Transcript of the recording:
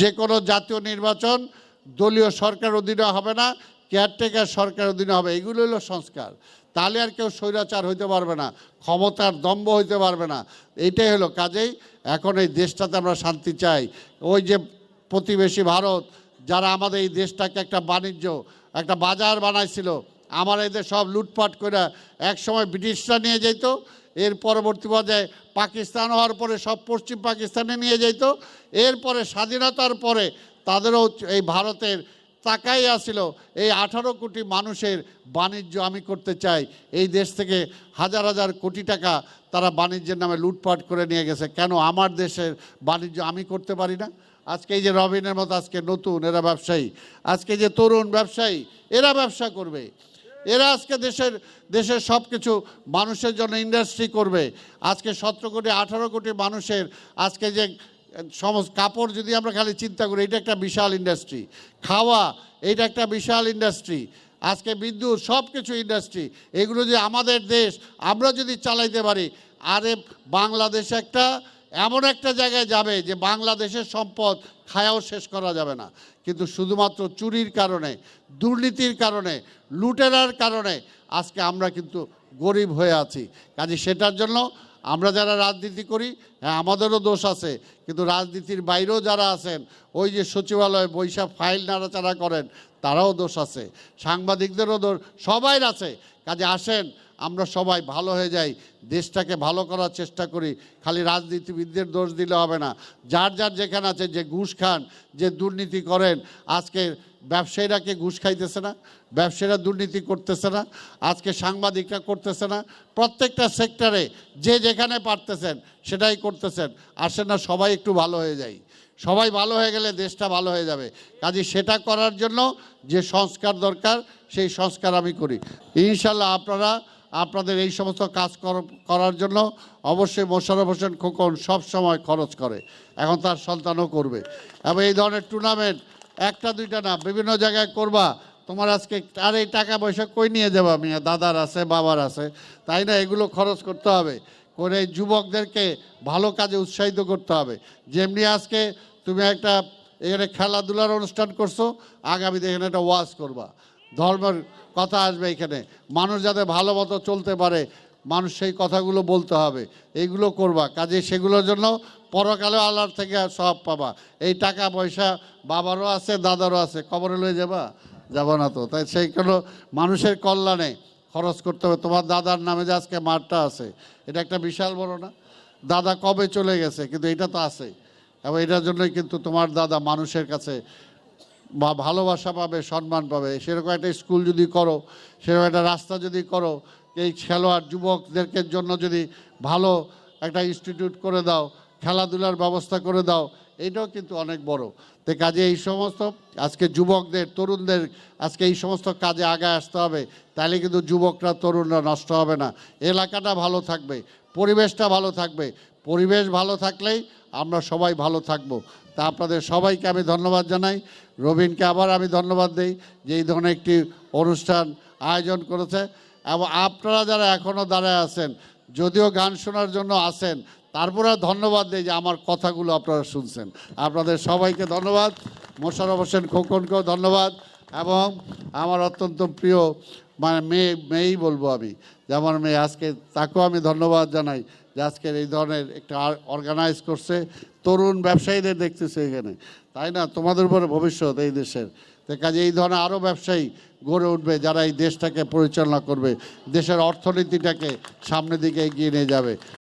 যে কোনো জাতীয় নির্বাচন দলীয় সরকার অধীনে হবে না কেয়ারটেকার সরকার অধীনে হবে, এগুলো হলো সংস্কার। তাহলে আর কেউ স্বৈরাচার হইতে পারবে না, ক্ষমতার দম্ভ হইতে পারবে না এইটাই হলো কাজেই এখন এই দেশটাতে আমরা শান্তি চাই। ওই যে প্রতিবেশী ভারত, যারা আমাদের এই দেশটাকে একটা বাণিজ্য, একটা বাজার বানাইছিল আমার এদের সব লুটপাট করে এক সময় ব্রিটিশরা নিয়ে যেত, এর পরবর্তী পর্যায়ে পাকিস্তান হওয়ার পরে সব পশ্চিম পাকিস্তানে নিয়ে যেত, এরপরে স্বাধীনতার পরে তাদেরও এই ভারতের তাকাই আসছিল এই আঠারো কোটি মানুষের বাণিজ্য আমি করতে চাই। এই দেশ থেকে হাজার হাজার কোটি টাকা তারা বাণিজ্যের নামে লুটপাট করে নিয়ে গেছে, কেন আমার দেশের বাণিজ্য আমি করতে পারি না? আজকে এই যে রবিনের মতো আজকে নতুন, এরা ব্যবসায়ী। আজকে যে তরুণ ব্যবসায়ী, এরা ব্যবসা করবে। এরা আজকে দেশের দেশের সব কিছু মানুষের জন্য ইন্ডাস্ট্রি করবে। আজকে সতেরো কোটি, আঠারো কোটি মানুষের আজকে যে সমস্ত কাপড় যদি আমরা খালি চিন্তা করি, এটা একটা বিশাল ইন্ডাস্ট্রি খাওয়া, এটা একটা বিশাল ইন্ডাস্ট্রি আজকে বিদ্যুৎ সব কিছু ইন্ডাস্ট্রি এগুলো যে আমাদের দেশ, আমরা যদি চালাইতে পারি, আরে বাংলাদেশ একটা এমন একটা জায়গায় যাবে যে বাংলাদেশের সম্পদ খায়াও শেষ করা যাবে না। কিন্তু শুধুমাত্র চুরির কারণে, দুর্নীতির কারণে, লুটেরার কারণে আজকে আমরা কিন্তু গরিব হয়ে আছি। কাজে সেটার জন্য আমরা যারা রাজনীতি করি হ্যাঁ আমাদেরও দোষ আছে, কিন্তু রাজনীতির বাইরেও যারা আছেন, ওই যে সচিবালয়ে বৈশাখ ফাইল নাড়াচাড়া করেন, তারাও দোষ আছে। সাংবাদিকদেরও দোষ, সবাই আছে। কাজে আসেন আমরা সবাই ভালো হয়ে যাই, দেশটাকে ভালো করার চেষ্টা করি, খালি রাজনীতিবিদদের দোষ দিলে হবে না। যার যার যেখানে আছে, যে ঘুষ খান, যে দুর্নীতি করেন, আজকে ব্যবসায়ীরা কে ঘুষ খাইতেছে না, ব্যবসায়ীরা দুর্নীতি করতেছে না, আজকে সাংবাদিকরা করতেছে না, প্রত্যেকটা সেক্টরে যে যেখানে পারতেছেন, সেটাই করতেছেন। আসেন না, সবাই একটু ভালো হয়ে যায় সবাই ভালো হয়ে গেলে দেশটা ভালো হয়ে যাবে। কাজে সেটা করার জন্য যে সংস্কার দরকার, সেই সংস্কার আমি করি। ইনশাল্লাহ আপনারা আপনাদের এই সমস্ত কাজ কর- করার জন্য অবশ্যই মোশারফ হোসেন খোকন সব সময় খরচ করে। এখন তার সন্তানও করবে। এবং এই ধরনের টুর্নামেন্ট একটা, দুইটা না, বিভিন্ন জায়গায় করবা। তোমার আজকে আর এই টাকা পয়সা কই নিয়ে যাবা? মিয়া, দাদার আছে, বাবার আছে। তাই না? এগুলো খরচ করতে হবে। করে যুবকদেরকে ভালো কাজে উৎসাহিত করতে হবে। যেমনি আজকে তুমি একটা এখানে খেলাধুলার অনুষ্ঠান করছ, আগামীতে এখানে একটা ওয়াজ করবা। ধর্মের কথা আসবে এখানে। মানুষ যাতে ভালো মতো চলতে পারে, মানুষ সেই কথাগুলো বলতে হবে। এইগুলো করবা। কাজে সেগুলোর জন্য পরকালে আল্লাহর থেকে সব পাবা। এই টাকা পয়সা বাবারও আছে, দাদারও আছে। কবরে লয়ে যাবা? যাব না তো। তাই সেইগুলো মানুষের কল্যাণে খরচ করতে হবে। তোমার দাদার নামে যে আজকে মাঠটা আছে, এটা একটা বিশাল বড় না? দাদা কবে চলে গেছে? কিন্তু এটা তো আছে। এবং এটার জন্যই কিন্তু তোমার দাদা মানুষের কাছে বা ভালোবাসা পাবে, সম্মান পাবে। সেরকম একটা স্কুল যদি করো, সেরকম একটা রাস্তা যদি করো, এই খেলোয়াড় যুবকদেরকে জন্য যদি ভালো একটা ইনস্টিটিউট করে দাও, খেলাধুলার ব্যবস্থা করে দাও এটাও কিন্তু অনেক বড়। তো কাজে এই সমস্ত, আজকে যুবকদের, তরুণদের, আজকে এই সমস্ত কাজে আগায় আসতে হবে। তাহলে কিন্তু যুবকরা, তরুণরা নষ্ট হবে না। এলাকাটা ভালো থাকবে, পরিবেশটা ভালো থাকবে। পরিবেশ ভালো থাকলেই আমরা সবাই ভালো থাকব। তা আপনাদের সবাইকে আমি ধন্যবাদ জানাই। রবিনকে আবার আমি ধন্যবাদ দিই যে এই ধরনের একটি অনুষ্ঠান আয়োজন করেছে। এবং আপনারা যারা এখনও দাঁড়ায় আছেন যদিও গান শোনার জন্য আসেন তারপরে ধন্যবাদ দিই যে আমার কথাগুলো আপনারা শুনছেন। আপনাদের সবাইকে ধন্যবাদ মোশারফ হোসেন খোকনকেও ধন্যবাদ, এবং আমার অত্যন্ত প্রিয় মানে মেয়ে, মেয়েই বলব আমি, যে আমার মেয়ে আজকে, তাকেও আমি ধন্যবাদ জানাই যে আজকের এই ধরনের একটা অর্গানাইজ করছে, তরুণ ব্যবসায়ীদের দেখতেছে এখানে। তাই না? তোমাদের উপরে ভবিষ্যৎ এই দেশের। তো কাজে এই ধরনের আরও ব্যবসায়ী গড়ে উঠবে যারা এই দেশটাকে পরিচালনা করবে, দেশের অর্থনীতিটাকে সামনের দিকে এগিয়ে নিয়ে যাবে।